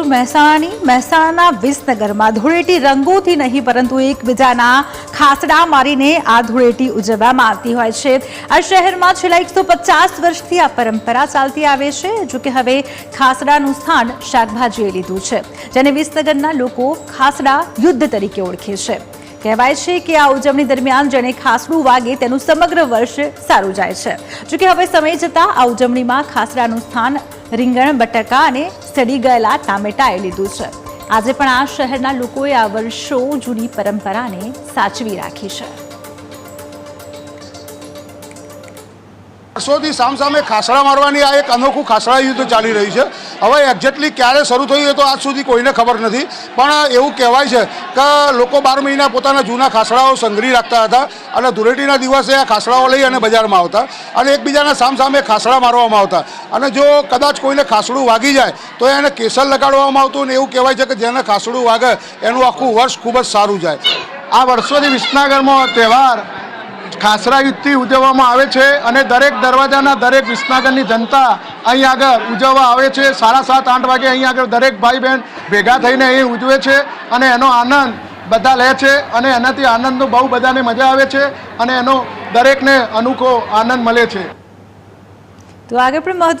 છું મહેસાણાની મહેસાણાના વિસનગરમાં ધૂળેટી રંગોથી નહીં, પરંતુ એકબીજાના ખાસડા મારીને આ ધૂળેટી ઉજવવામાં આવતી હોય છે. આ શહેરમાં છેલ્લા એકસો પચાસ વર્ષથી આ પરંપરા ચાલતી આવે છે. જો કે હવે ખાસડાનું સ્થાન શાકભાજીએ લીધું છે, જેને વિસનગરના લોકો ખાસડા યુદ્ધ તરીકે ઓળખે છે. કહેવાય છે કે આ ઉજવણી દરમિયાન જેને ખાસડું વાગે તેનું સમગ્ર વર્ષ સારું જાય છે. જોકે હવે સમય જતાં આ ઉજવણીમાં ખાસડાનું સ્થાન રીંગણ, બટાકા અને સડી ગયેલા ટામેટાએ લીધું છે. આજે પણ આ શહેરના લોકોએ આ વર્ષો જૂની પરંપરાને સાચવી રાખી છે. વર્ષોથી સામસામે ખાસડા મારવાની આ એક અનોખું ખાસડા યુદ્ધ ચાલી રહ્યું છે. હવે એક્ઝેક્ટલી ક્યારે શરૂ થયું એ તો આજ સુધી કોઈને ખબર નથી. પણ એવું કહેવાય છે કે લોકો બાર મહિના પોતાના જૂના ખાસડાઓ સંગ્રહી રાખતા હતા અને ધૂળેટીના દિવસે આ ખાસડાઓ લઈ અને બજારમાં આવતા અને એકબીજાના સામસામે ખાસડા મારવામાં આવતા. અને જો કદાચ કોઈને ખાસડું વાગી જાય, તો એને કેસર લગાડવામાં આવતું અને એવું કહેવાય છે કે જેને ખાસડું વાગે એનું આખું વર્ષ ખૂબ જ સારું જાય. આ વર્ષોથી વિસનગરમાં તહેવાર ખાસરા યુદ્ધથી ઉજવવામાં આવે છે અને દરેક દરવાજાના દરેક વિસનગરની જનતા અહીં આગળ ઉજવવા આવે છે. સાડા સાત, આઠ વાગે અહીં આગળ દરેક ભાઈ બહેન ભેગા થઈને અહીં ઉજવે છે અને એનો આનંદ બધા લે છે અને એનાથી આનંદનો બહુ બધાને મજા આવે છે અને એનો દરેકને અનોખો આનંદ મળે છે. તો આગળ પણ મહત્વ